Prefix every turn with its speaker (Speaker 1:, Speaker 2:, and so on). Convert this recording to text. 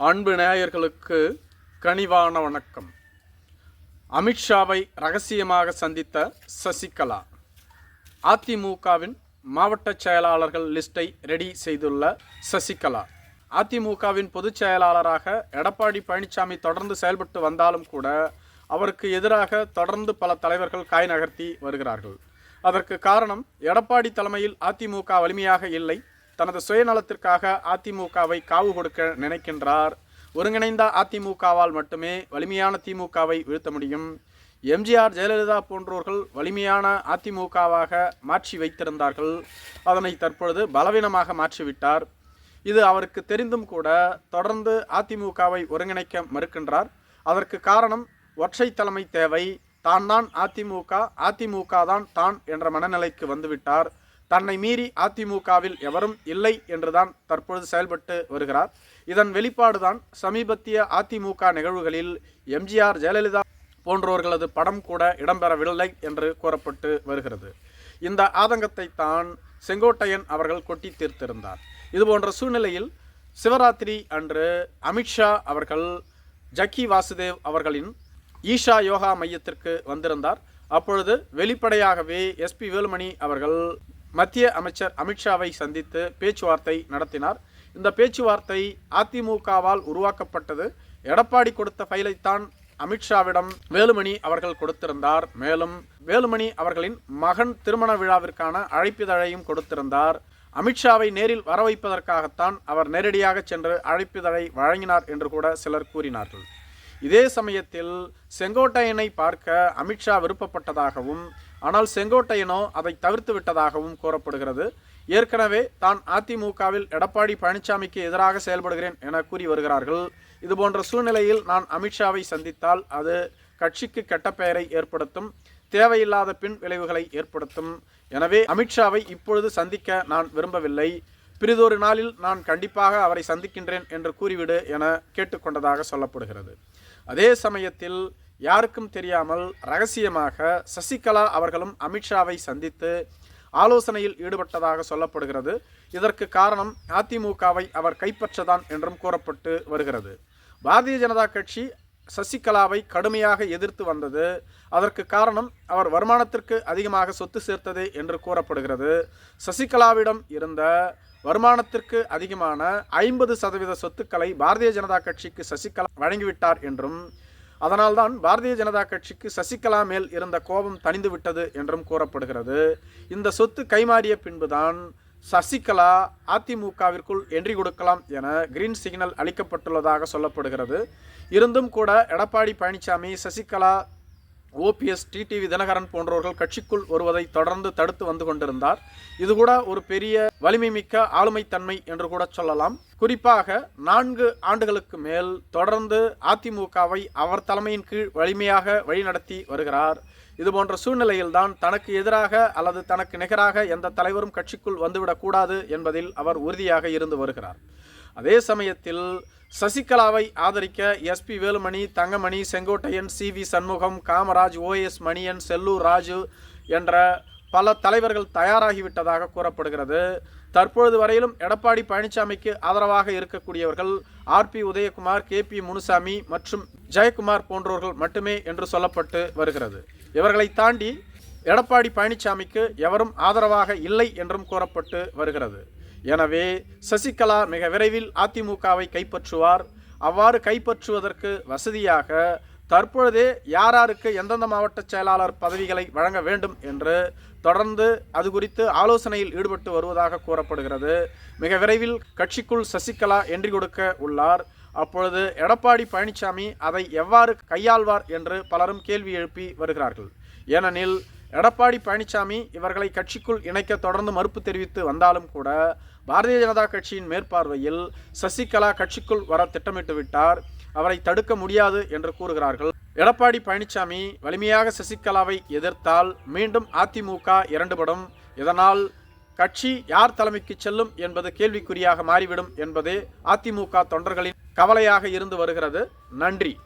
Speaker 1: அன்பு நேயர்களுக்கு கனிவான வணக்கம். அமித்ஷாவை ரகசியமாக சந்தித்த சசிகலா. அதிமுகவின் மாவட்ட செயலாளர்கள் லிஸ்டை ரெடி செய்துள்ள சசிகலா. அதிமுகவின் பொதுச் செயலாளராக எடப்பாடி பழனிசாமி தொடர்ந்து செயல்பட்டு வந்தாலும் கூட அவருக்கு எதிராக தொடர்ந்து பல தலைவர்கள் காய் நகர்த்தி வருகிறார்கள். அதற்கு காரணம் எடப்பாடி தலைமையில் அதிமுக வலிமையாக இல்லை. தனது சுயநலத்திற்காக அதிமுகவை காவு கொடுக்க நினைக்கின்றார். ஒருங்கிணைந்த அதிமுகவால் மட்டுமே வலிமையான திமுகவை வீழ்த்த முடியும். எம்ஜிஆர் ஜெயலலிதா போன்றோர்கள் வலிமையான அதிமுகவாக மாற்றி வைத்திருந்தார்கள். அதனை தற்பொழுது பலவீனமாக மாற்றிவிட்டார். இது அவருக்கு தெரிந்தும் கூட தொடர்ந்து அதிமுகவை ஒருங்கிணைக்க மறுக்கின்றார். அதற்கு காரணம் ஒற்றை தலைமை தேவை. தான் தான் அதிமுக அதிமுக தான் தான் என்ற மனநிலைக்கு வந்துவிட்டார். தன்னை மீறி அதிமுகவில் எவரும் இல்லை என்றுதான் தற்பொழுது செயல்பட்டு வருகிறார். இதன் வெளிப்பாடுதான் சமீபத்திய அதிமுக நிகழ்வுகளில் எம்ஜிஆர் ஜெயலலிதா போன்றோர்களது படம் கூட இடம்பெறவில்லை என்று கூறப்பட்டு வருகிறது. இந்த ஆதங்கத்தை தான் செங்கோட்டையன் அவர்கள் கொட்டி தீர்த்திருந்தார். இதுபோன்ற சூழ்நிலையில் சிவராத்திரி அன்று அமித்ஷா அவர்கள் ஜக்கி வாசுதேவ் அவர்களின் ஈஷா யோகா மையத்திற்கு வந்திருந்தார். அப்பொழுது வெளிப்படையாகவே எஸ்பி வேலுமணி அவர்கள் மத்திய அமைச்சர் அமித்ஷாவை சந்தித்து பேச்சுவார்த்தை நடத்தினார். இந்த பேச்சுவார்த்தை அதிமுகவால் உருவாக்கப்பட்டது. எடப்பாடி கொடுத்த ஃபைலைத்தான் அமித்ஷாவிடம் வேலுமணி அவர்கள் கொடுத்திருந்தார். மேலும் வேலுமணி அவர்களின் மகன் திருமண விழாவிற்கான அழைப்பிதழையும் கொடுத்திருந்தார். அமித்ஷாவை நேரில் வர வைப்பதற்காகத்தான் அவர் நேரடியாக சென்று அழைப்பிதழை வழங்கினார் என்று கூட சிலர் கூறினார்கள். இதே சமயத்தில் செங்கோட்டையனை பார்க்க அமித்ஷா விருப்பப்பட்டதாகவும் ஆனால் செங்கோட்டையனோ அதை தவிர்த்து விட்டதாகவும் கூறப்படுகிறது. ஏற்கனவே தான் அதிமுகவில் எடப்பாடி பழனிசாமிக்கு எதிராக செயல்படுகிறேன் என கூறி வருகிறார்கள். இதுபோன்ற சூழ்நிலையில் நான் அமித்ஷாவை சந்தித்தால் அது கட்சிக்கு கெட்ட பெயரை ஏற்படுத்தும் தேவையில்லாத பின் விளைவுகளை ஏற்படுத்தும். எனவே அமித்ஷாவை இப்பொழுது சந்திக்க நான் விரும்பவில்லை. பிறிதொரு நாளில் நான் கண்டிப்பாக அவரை சந்திக்கின்றேன் என்று கூறிவிடு என கேட்டுக்கொண்டதாக சொல்லப்படுகிறது. அதே சமயத்தில் யாருக்கும் தெரியாமல் ரகசியமாக சசிகலா அவர்களும் அமித்ஷாவை சந்தித்து ஆலோசனையில் ஈடுபட்டதாக சொல்லப்படுகிறது. இதற்கு காரணம் அதிமுகவை அவர் கைப்பற்றதான் என்றும் கூறப்பட்டு வருகிறது. பாரதிய ஜனதா கட்சி சசிகலாவை கடுமையாக எதிர்த்து வந்தது. அதற்கு காரணம் அவர் வருமானத்திற்கு அதிகமாக சொத்து சேர்த்தது என்று கூறப்படுகிறது. சசிகலாவிடம் இருந்த வருமானத்திற்கு அதிகமான ஐம்பது சதவீத சொத்துக்களை பாரதிய ஜனதா கட்சிக்கு சசிகலா வழங்கிவிட்டார் என்றும் அதனால்தான் பாரதிய ஜனதா கட்சிக்கு சசிகலா மேல் இருந்த கோபம் தணிந்து விட்டது என்றும் கூறப்படுகிறது. இந்த சொத்து கைமாறிய பின்புதான் சசிகலா அதிமுகவிற்குள் என்றி கொடுக்கலாம் என கிரீன் சிக்னல் அளிக்கப்பட்டுள்ளதாக சொல்லப்படுகிறது. இருந்தும் கூட எடப்பாடி பழனிசாமி சசிகலா ஓபிஎஸ் டிடிவி தினகரன் போன்றவர்கள் கட்சிக்குள் வருவதை தொடர்ந்து தடுத்து வந்து கொண்டிருந்தார். இது கூட ஒரு பெரிய வலிமை மிக்க ஆளுமைத்தன்மை என்று கூட சொல்லலாம். குறிப்பாக நான்கு ஆண்டுகளுக்கு மேல் தொடர்ந்து அதிமுகவை அவர் தலைமையின் கீழ் வலிமையாக வழிநடத்தி வருகிறார். இதுபோன்ற சூழ்நிலையில்தான் தனக்கு எதிராக அல்லது தனக்கு நிகராக எந்த தலைவரும் கட்சிக்குள் வந்துவிடக்கூடாது என்பதில் அவர் உறுதியாக இருந்து வருகிறார். அதே சமயத்தில் சசிகலாவை ஆதரிக்க SP Velumani Thangamani Sengottaiyan C V Shanmugam Kamaraj OS Manian Sellur Raju என்ற பல தலைவர்கள் தயாராகிவிட்டதாக கூறப்படுகிறது. தற்பொழுது வரையிலும் எடப்பாடி பழனிசாமிக்கு ஆதரவாக இருக்கக்கூடியவர்கள் RB Udhayakumar K P Munusamy மற்றும் ஜெயக்குமார் போன்றவர்கள் மட்டுமே என்று சொல்லப்பட்டு வருகிறது. இவர்களை தாண்டி எடப்பாடி பழனிசாமிக்கு எவரும் ஆதரவாக இல்லை என்றும் கூறப்பட்டு வருகிறது. எனவே சசிகலா மிக விரைவில் அதிமுகவை கைப்பற்றுவார். அவ்வாறு கைப்பற்றுவதற்கு வசதியாக தற்பொழுதே யாராருக்கு எந்தெந்த மாவட்ட செயலாளர் பதவிகளை வழங்க வேண்டும் என்று தொடர்ந்து அது குறித்து ஆலோசனையில் ஈடுபட்டு வருவதாக கூறப்படுகிறது. மிக விரைவில் கட்சிக்குள் சசிகலா என்றி கொடுக்க உள்ளார். அப்பொழுது எடப்பாடி பழனிசாமி அதை எவ்வாறு கையாள்வார் என்று பலரும் கேள்வி எழுப்பி வருகிறார்கள். ஏனெனில் எடப்பாடி பழனிசாமி இவர்களை கட்சிக்குள் இணைக்க தொடர்ந்து மறுப்பு தெரிவித்து வந்தாலும் கூட பாரதிய ஜனதா கட்சியின் மேற்பார்வையில் சசிகலா கட்சிக்குள் வர திட்டமிட்டு விட்டார். அவரை தடுக்க முடியாது என்று கூறுகிறார்கள். எடப்பாடி பழனிசாமி வலிமையாக சசிகலாவை எதிர்த்தால் மீண்டும் அதிமுக இரண்டுபடும். இதனால் கட்சி யார் தலைமைக்கு செல்லும் என்பது கேள்விக்குறியாக மாறிவிடும் என்பதே அதிமுக தொண்டர்களின் கவலையாக இருந்து வருகிறது. நன்றி.